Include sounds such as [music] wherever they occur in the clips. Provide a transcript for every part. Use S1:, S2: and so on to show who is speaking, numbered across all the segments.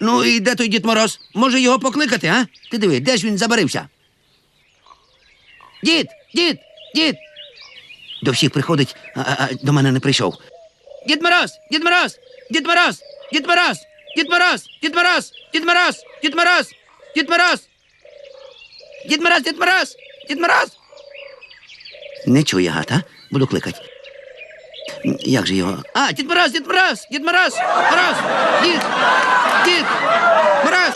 S1: Ну і де той Дід Мороз? Може його покликати, а? Ти диви, де ж він забарився? Дід, дід, дід. До всіх приходить, а, а, до мене не прийшов. Дід Мороз, Дід Мороз, Дід Мороз, Дід Мороз, Дід Мороз, Дід Мороз, Дід Мороз, Дід Мороз, Дід Мороз. Дід Мороз, Дід Мороз, Дід Мороз. Не чує гад, а? Буду кликати. Як же його? А, Дід Мороз, Дід Мороз, Дід Мороз, Мороз, Дід, Дід, Мороз.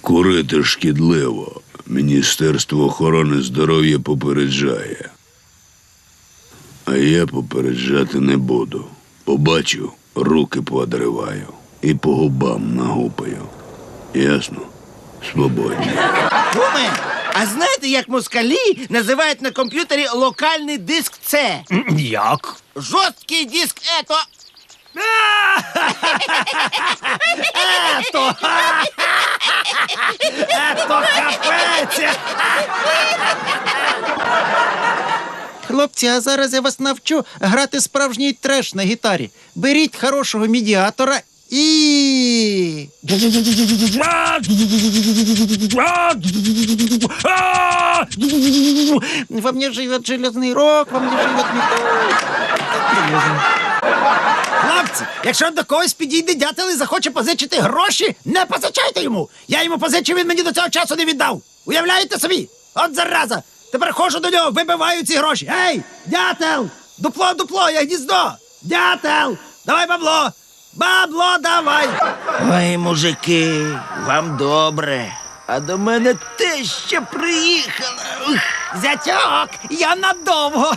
S2: Курити шкідливо. Міністерство охорони здоров'я попереджає. А я попереджати не буду. Побачу, руки поодриваю і по губам нагупаю. Ясно? Свободні.
S3: Куме, а знаєте, як москалі називають на комп'ютері локальний диск С?
S4: Як?
S3: Жорсткий диск ето.
S4: Ето! Ето капець!
S5: Хлопці, а зараз я вас навчу грати справжній треш на гітарі. Беріть хорошого медіатора і. Во мне живет железный рок, во мне живет металл.
S4: Хлопці, якщо до когось підійде дятел і захоче позичити гроші, не позичайте йому. Я йому позичив, він мені до цього часу не віддав. Уявляєте собі? От зараза. Тепер ходжу до нього, вибиваю ці гроші. Ей, дятел! Дупло, дупло, я гніздо! Дятел! Давай бабло! Бабло давай!
S3: Ой, мужики, вам добре. А до мене теща приїхала. Ух,
S4: Зятьок, я надовго.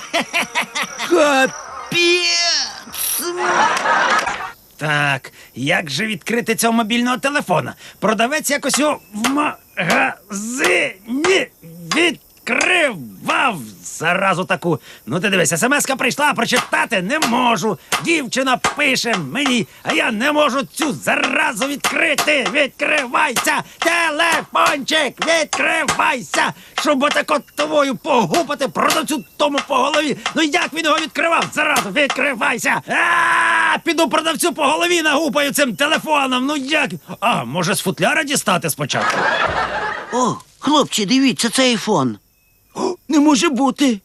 S3: Капець.
S4: Так, як же відкрити цього мобільного телефона? Продавець якось його в магазині. Заразу таку. Ну ти дивись, смс-ка прийшла, прочитати не можу. Дівчина пише мені, а я не можу цю заразу відкрити. Відкривайся! Телефончик, відкривайся! Щоб отако тобою погупати продавцю тому по голові. Ну як він його відкривав? Заразу, відкривайся! А, піду продавцю по голові нагупаю цим телефоном. Ну як? А, може з футляра дістати спочатку?
S1: О, хлопці, дивіться, це айфон.
S3: Не може бути.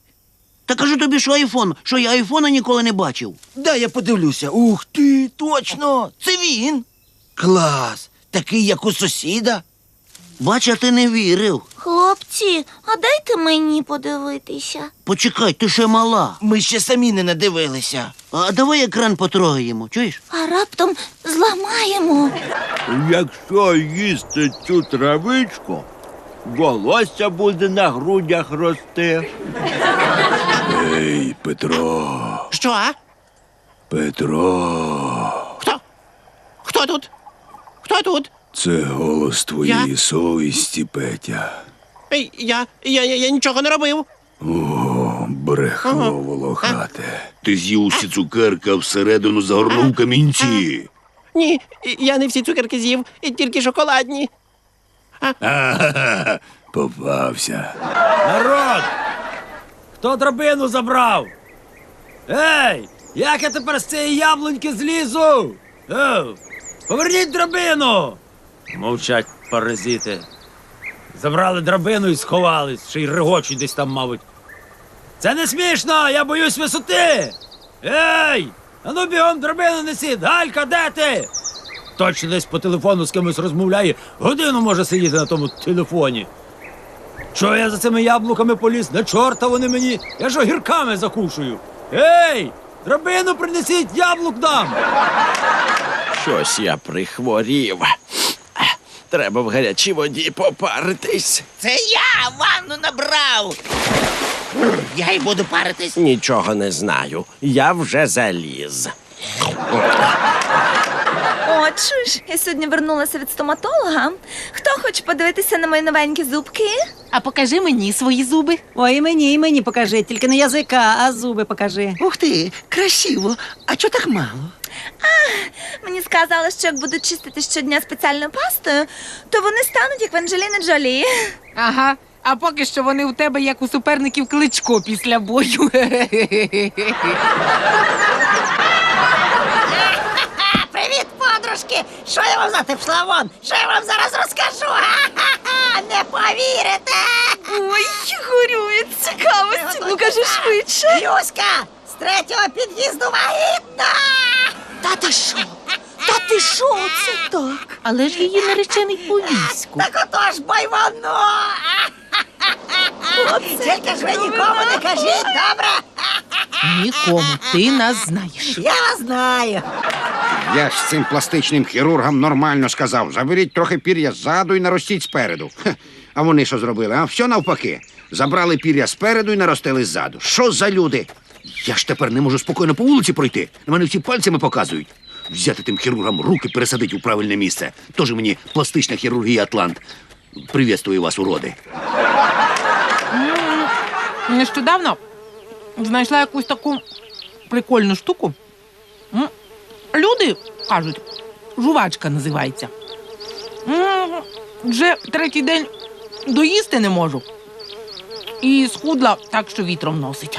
S1: Та кажу тобі, що айфон, що я айфона ніколи не бачив.
S3: Дай я подивлюся. Ух ти, точно, це він. Клас. Такий, як у сусіда.
S1: Бач, а ти не вірив.
S6: Хлопці, а дайте мені подивитися.
S1: Почекай, ти ще мала.
S3: Ми ще самі не надивилися.
S1: А давай екран потрогаємо, чуєш?
S6: А раптом зламаємо.
S7: Якщо їсти цю травичку, волосся буде на грудях рости.
S2: Ей, Петро,
S3: Що? а?
S2: Петро,
S3: Хто? Хто тут? Хто тут?
S2: це голос твоєї совісті, Петя.
S3: Ей, Я, я, я, я нічого не робив.
S2: О, брехло волохате. Ти з'їв усі цукерки, а всередину загорнув камінці.
S3: Ні, я не всі цукерки з'їв, тільки шоколадні. [laughs]
S2: Попався.
S4: Народ! Хто драбину забрав? Ей! Як я тепер з цієї яблуньки злізу? Ей, поверніть драбину! Мовчать паразити. Забрали драбину і сховались, ще й регочуть десь там, мабуть. Це не смішно, я боюсь висоти. Ей! Ану бігом драбину несіть! Галька, де ти? Точно десь по телефону з кимось розмовляє. Годину може сидіти на тому телефоні. Що я за цими яблуками поліз? На чорта вони мені. Я ж огірками закушую. Ей! Драбину принесіть, яблук дам!
S8: Щось я прихворів. Треба в гарячій воді попаритись.
S3: Це я ванну набрав. Я й буду паритись.
S8: Нічого не знаю. Я вже заліз.
S6: О, чуєш, я сьогодні вернулася від стоматолога. Хто хоче подивитися на мої новенькі зубки?
S9: А покажи мені свої зуби.
S10: Ой, і мені, і мені покажи, тільки не язика, а зуби покажи.
S1: Ух ти, красиво. А чого так мало?
S6: Мені сказали, що як будуть чистити щодня спеціальною пастою, то вони стануть як в Анджеліни Джолі.
S9: Ага. А поки що вони у тебе як у суперників кличко після бою. [laughs]
S10: Що я вам за те пішла вон? Що я вам зараз розкажу? Ха-ха-ха! Не повірите!
S6: Ой, горю від цікавості. Ну кажи швидше.
S10: Люська! З третього під'їзду вагітна!
S6: Та ти що? Та ти що? Це так.
S9: Але ж її наречений у війську.
S10: Так отож, бо й воно! Тільки ж ви нікому не кажіть, добре?
S9: Нікому, ти нас знаєш.
S10: Я знаю.
S11: Я ж цим пластичним хірургам нормально сказав. Заберіть трохи пір'я ззаду і наростіть спереду. А вони що зробили? А все навпаки. Забрали пір'я спереду і наростили ззаду. Що за люди? Я ж тепер не можу спокійно по вулиці пройти. Мене всі пальцями показують. Взяти тим хірургам руки пересадити у правильне місце. Тоже мені пластична хірургія Атлант. Привітствую вас, уроди.
S9: Нещодавно знайшла якусь таку прикольну штуку. М, Люди кажуть, жувачка називається. Вже третій день доїсти не можу. І схудла так, що вітром носить.